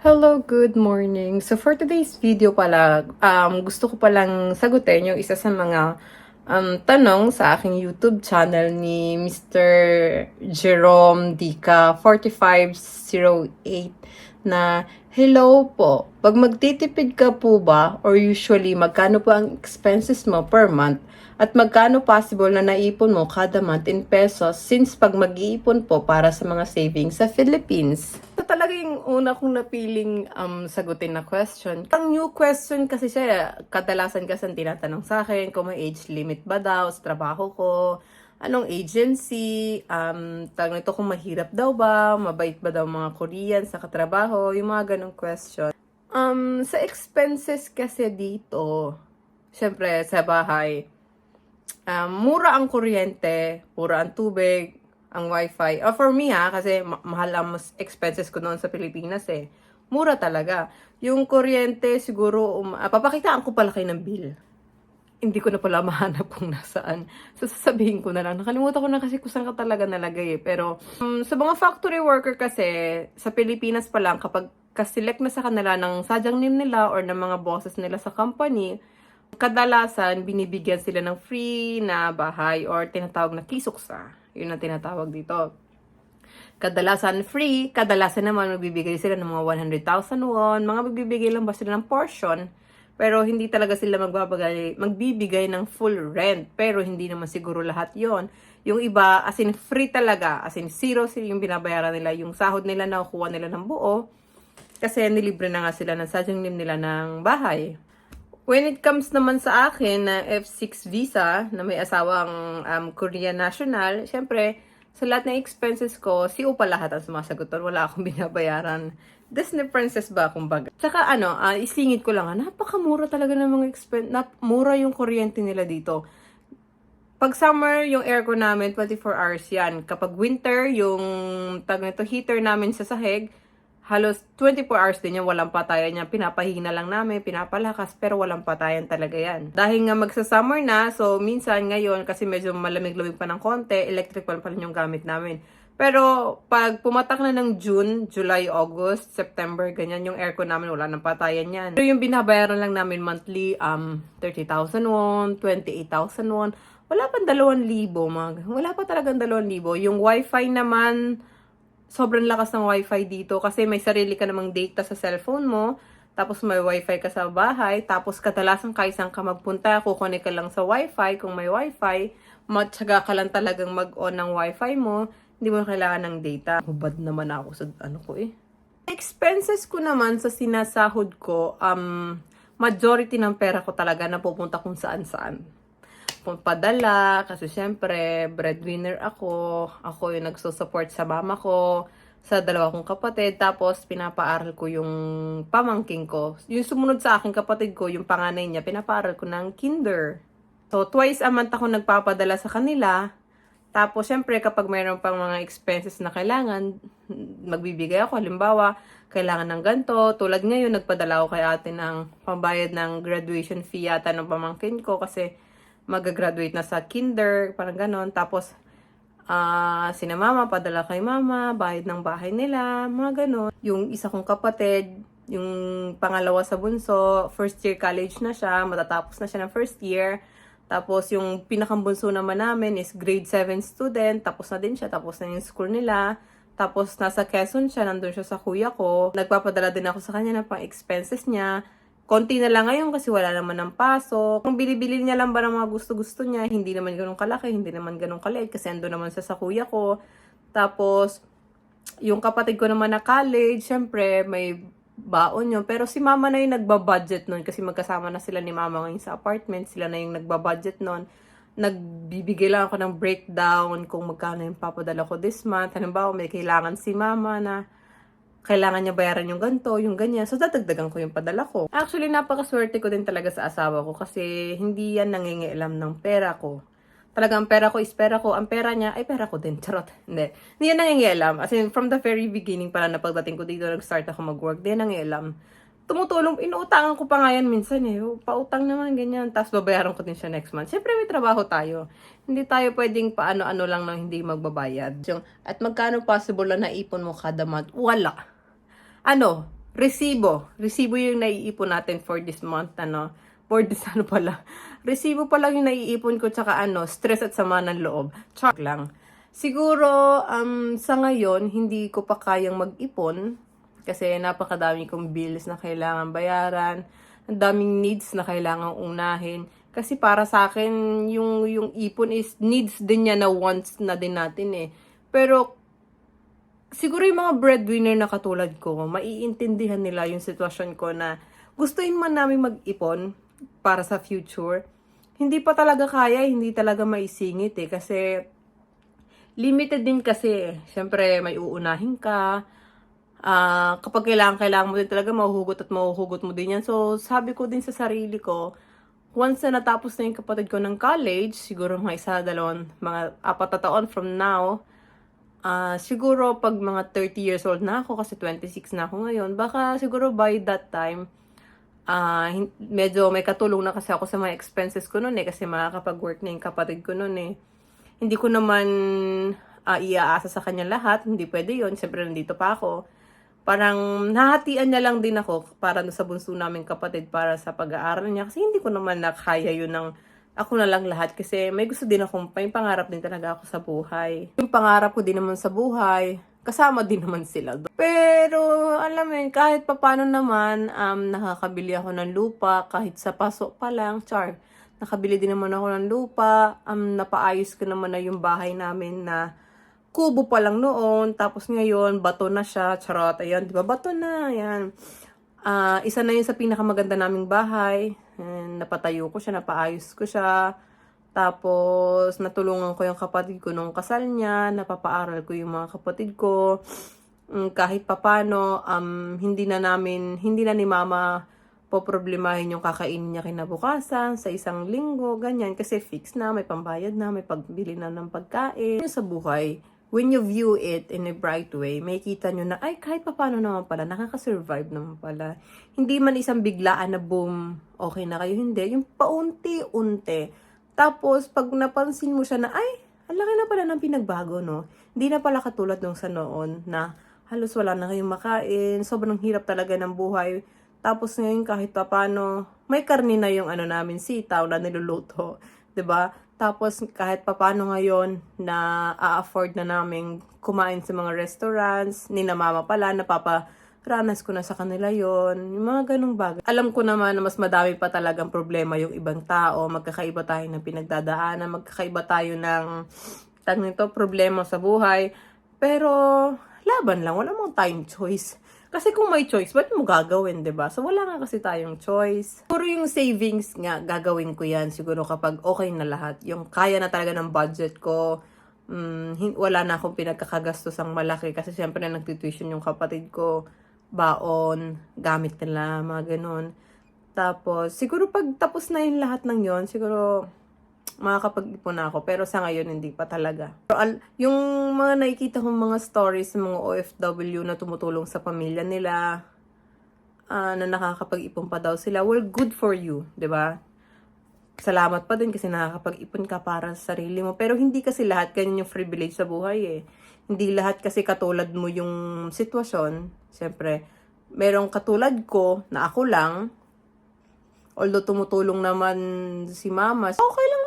Hello, good morning. So for today's video pala, um, gusto ko palang sagutin yung isa sa mga um, tanong sa aking YouTube channel ni Mr. Jerome Dica 4508 na Hello po, pag magtitipid ka po ba or usually magkano po ang expenses mo per month at magkano possible na naipon mo kada month in pesos since pag mag-iipon po para sa mga savings sa Philippines? Ito talaga yung una kong napiling um, sagutin na question. Ang new question kasi siya, kadalasan kasi ang tinatanong sa akin kung may age limit ba daw sa trabaho ko, anong agency, um, tag nito kung mahirap daw ba, mabait ba daw mga Korean sa katrabaho, yung mga ganong question. Um, sa expenses kasi dito, syempre sa bahay, um, mura ang kuryente, mura ang tubig, ang wifi. Uh, for me ha, kasi ma- mahal ang mas expenses ko noon sa Pilipinas eh. Mura talaga. Yung kuryente siguro, um, ah, papakitaan ko pala kayo ng bill. Hindi ko na pala mahanap kung nasaan. So, sasabihin ko na lang. Nakalimutan ko na kasi kung saan ka talaga nalagay eh. Pero, um, sa mga factory worker kasi, sa Pilipinas pa lang, kapag kaselect na sa kanila ng sadyang name nila or ng mga bosses nila sa company, kadalasan binibigyan sila ng free na bahay or tinatawag na kisuksa. Yun ang tinatawag dito. Kadalasan free, kadalasan naman magbibigay sila ng mga 100,000 won, mga magbibigay lang ba sila ng portion, pero hindi talaga sila magbabagay, magbibigay ng full rent, pero hindi naman siguro lahat yon Yung iba, as in free talaga, as in zero yung binabayaran nila, yung sahod nila nakukuha nila ng buo, kasi nilibre na nga sila ng name nila ng bahay. When it comes naman sa akin na F6 visa na may asawang um, Korean national, syempre, sa lahat ng expenses ko, si Upa lahat ang sumasagot. Wala akong binabayaran. Disney princess ba, kumbaga. Tsaka ano, ah, isingit ko lang, ah, napakamura talaga ng mga expense. Nap mura yung kuryente nila dito. Pag summer, yung aircon namin, 24 hours yan. Kapag winter, yung tag nito, heater namin sa sahig, halos 24 hours din yan, walang patayan yan. Pinapahina lang namin, pinapalakas, pero walang patayan talaga yan. Dahil nga magsa-summer na, so minsan ngayon, kasi medyo malamig-lamig pa ng konti, electric pa rin yung gamit namin. Pero pag pumatak na ng June, July, August, September, ganyan, yung aircon namin, wala nang patayan yan. Pero yung binabayaran lang namin monthly, um, 30,000 won, 28,000 won, wala pang 2,000 mag. Wala pa talagang 2,000. Yung wifi naman, sobrang lakas ng wifi dito kasi may sarili ka namang data sa cellphone mo, tapos may wifi ka sa bahay, tapos kadalasan kahit saan ka magpunta, kukunik ka lang sa wifi kung may wifi, matyaga ka lang talagang mag-on ng wifi mo, hindi mo kailangan ng data. Hubad naman ako sa ano ko eh. Expenses ko naman sa sinasahod ko, um, majority ng pera ko talaga napupunta kung saan-saan padala kasi syempre breadwinner ako. Ako yung nagsusupport sa mama ko, sa dalawa kong kapatid. Tapos pinapaaral ko yung pamangking ko. Yung sumunod sa akin kapatid ko, yung panganay niya, pinapaaral ko ng kinder. So twice a month ako nagpapadala sa kanila. Tapos syempre kapag mayroon pang mga expenses na kailangan, magbibigay ako. Halimbawa, kailangan ng ganto. Tulad ngayon, nagpadala ako kay ate ng pambayad ng graduation fee yata ng pamangkin ko kasi mag-graduate na sa kinder, parang ganon. Tapos, ah sina mama, padala kay mama, bayad ng bahay nila, mga ganon. Yung isa kong kapatid, yung pangalawa sa bunso, first year college na siya, matatapos na siya ng first year. Tapos, yung pinakambunso naman namin is grade 7 student, tapos na din siya, tapos na yung school nila. Tapos, nasa Quezon siya, nandun siya sa kuya ko. Nagpapadala din ako sa kanya ng pang expenses niya. Konti na lang ngayon kasi wala naman ng pasok. Kung bilibili niya lang ba ng mga gusto-gusto niya, hindi naman ganun kalaki, hindi naman ganun kaliit kasi ando naman sa sa kuya ko. Tapos, yung kapatid ko naman na college, syempre may baon yun. Pero si mama na yung nagbabudget nun kasi magkasama na sila ni mama ngayon sa apartment. Sila na yung nagbabudget nun. Nagbibigay lang ako ng breakdown kung magkano yung papadala ko this month. Halimbawa, may kailangan si mama na kailangan niya bayaran yung ganto, yung ganyan. So, dadagdagan ko yung padala ko. Actually, napakaswerte ko din talaga sa asawa ko kasi hindi yan nangingialam ng pera ko. Talagang pera ko is pera ko. Ang pera niya ay pera ko din. Charot. Hindi. Hindi yan nangingialam. As in, from the very beginning pala na pagdating ko dito, nag-start ako mag-work. Hindi nangingialam. Tumutulong, inuutangan ko pa nga yan minsan eh. Pautang naman, ganyan. Tapos babayaran ko din siya next month. Siyempre may trabaho tayo. Hindi tayo pwedeng paano-ano lang nang hindi magbabayad. At magkano possible na naipon mo kada month? Wala. Ano? resibo. Resibo yung naiipon natin for this month, ano. For this, ano pala. Resibo pa lang yung naiipon ko, tsaka ano, stress at sama ng loob. Char lang. Siguro, um, sa ngayon, hindi ko pa kayang mag-ipon. Kasi napakadami kong bills na kailangan bayaran. Ang daming needs na kailangan unahin. Kasi para sa akin, yung, yung ipon is needs din niya na wants na din natin eh. Pero siguro yung mga breadwinner na katulad ko, maiintindihan nila yung sitwasyon ko na gustuin man namin mag-ipon para sa future. Hindi pa talaga kaya, hindi talaga maisingit eh. Kasi limited din kasi. Siyempre, may uunahin ka. Ah, kapag kailangan, kailangan mo din talaga mahuhugot at mahuhugot mo din yan. So, sabi ko din sa sarili ko, once na natapos na yung kapatid ko ng college, siguro mga isa, dalawang, mga apat na taon from now, ah siguro pag mga 30 years old na ako, kasi 26 na ako ngayon, baka siguro by that time, hin- medyo may katulong na kasi ako sa mga expenses ko noon eh, kasi makakapag-work na yung kapatid ko noon eh. Hindi ko naman ah, iaasa sa kanya lahat, hindi pwede yon Siyempre, nandito pa ako parang nahatian niya lang din ako para sa bunso naming kapatid para sa pag-aaral niya. Kasi hindi ko naman nakaya yun ng ako na lang lahat kasi may gusto din akong, may pangarap din talaga ako sa buhay. Yung pangarap ko din naman sa buhay, kasama din naman sila. Pero, alam mo kahit papano naman, um, nakakabili ako ng lupa, kahit sa paso pa lang, char, nakabili din naman ako ng lupa, um, napaayos ko naman na yung bahay namin na kubo pa lang noon, tapos ngayon, bato na siya, charot, ayan, di ba, bato na, ayan. Ah, isa na yun sa pinakamaganda naming bahay, and napatayo ko siya, napaayos ko siya, tapos natulungan ko yung kapatid ko nung kasal niya, napapaaral ko yung mga kapatid ko, Mm, kahit papano, um, hindi na namin, hindi na ni mama poproblemahin yung kakainin niya kinabukasan sa isang linggo, ganyan. Kasi fix na, may pambayad na, may pagbili na ng pagkain. Sa buhay, when you view it in a bright way, may kita nyo na, ay, kahit papano naman pala, nakaka-survive naman pala. Hindi man isang biglaan na boom, okay na kayo, hindi. Yung paunti-unti. Tapos, pag napansin mo siya na, ay, ang laki na pala ng pinagbago, no? Hindi na pala katulad nung sa noon na halos wala na kayong makain, sobrang hirap talaga ng buhay. Tapos ngayon kahit pa paano, may karni na yung ano namin, sitaw na niluluto. 'di ba? Tapos kahit pa paano ngayon na a-afford na namin kumain sa mga restaurants, ni na mama pala, napaparanas ko na sa kanila yon yung mga ganong bagay. Alam ko naman na mas madami pa talagang problema yung ibang tao, magkakaiba tayo ng pinagdadaanan, magkakaiba tayo ng tag nito, problema sa buhay. Pero laban lang, wala mong tayong choice. Kasi kung may choice, ba't mo gagawin, ba? So wala nga kasi tayong choice. Puro yung savings nga, gagawin ko yan siguro kapag okay na lahat. Yung kaya na talaga ng budget ko, mm, wala na akong pinagkakagastos ang malaki kasi syempre nagtituition yung kapatid ko, baon, gamit nila, mga ganun. Tapos, siguro pag tapos na yung lahat ng yon siguro makakapag-ipon ako. Pero sa ngayon, hindi pa talaga. Pero al- yung mga nakikita kong mga stories ng mga OFW na tumutulong sa pamilya nila, ah, na nakakapag-ipon pa daw sila, well, good for you, ba? Salamat pa din kasi nakakapag-ipon ka para sa sarili mo. Pero hindi kasi lahat ganyan yung privilege sa buhay eh. Hindi lahat kasi katulad mo yung sitwasyon. Siyempre, merong katulad ko na ako lang, Although tumutulong naman si mama, okay lang.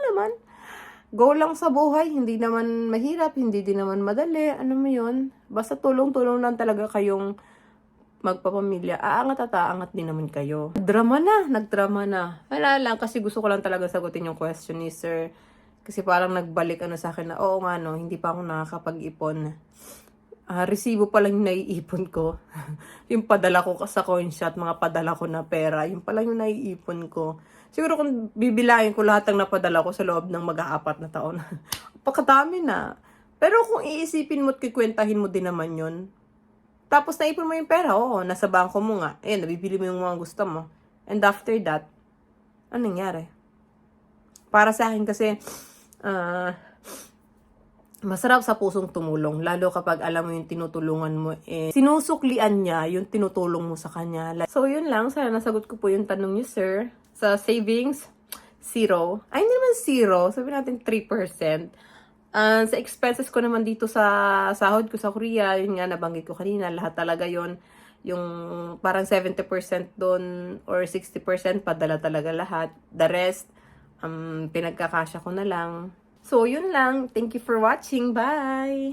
Go lang sa buhay, hindi naman mahirap, hindi din naman madali, ano mo yun. Basta tulong-tulong lang talaga kayong magpapamilya. Aangat at aangat din naman kayo. Drama na, nagdrama na. Wala lang, kasi gusto ko lang talaga sagutin yung question ni sir. Kasi parang nagbalik ano sa akin na, oo nga no, hindi pa ako nakakapag-ipon. Ah, resibo pa lang yung naiipon ko. yung padala ko sa coin shot, mga padala ko na pera, yung pa lang yung naiipon ko. Siguro kung bibilahin ko lahat ng napadala ko sa loob ng mag-aapat na taon, pakadami na. Pero kung iisipin mo at kikwentahin mo din naman yun, tapos naipon mo yung pera, oo, nasa bangko mo nga. Eh, nabibili mo yung mga gusto mo. And after that, anong nangyari? Para sa akin kasi, ah, masarap sa pusong tumulong, lalo kapag alam mo yung tinutulungan mo, eh, sinusuklian niya yung tinutulong mo sa kanya. So, yun lang. Sana nasagot ko po yung tanong niyo, sir. Sa savings, zero. Ay, hindi naman zero. Sabi natin 3%. Uh, ah, sa expenses ko naman dito sa sahod ko sa Korea, yun nga nabanggit ko kanina, lahat talaga yon yung parang 70% doon or 60% padala talaga lahat. The rest, um, pinagkakasya ko na lang. So, yun lang. Thank you for watching. Bye!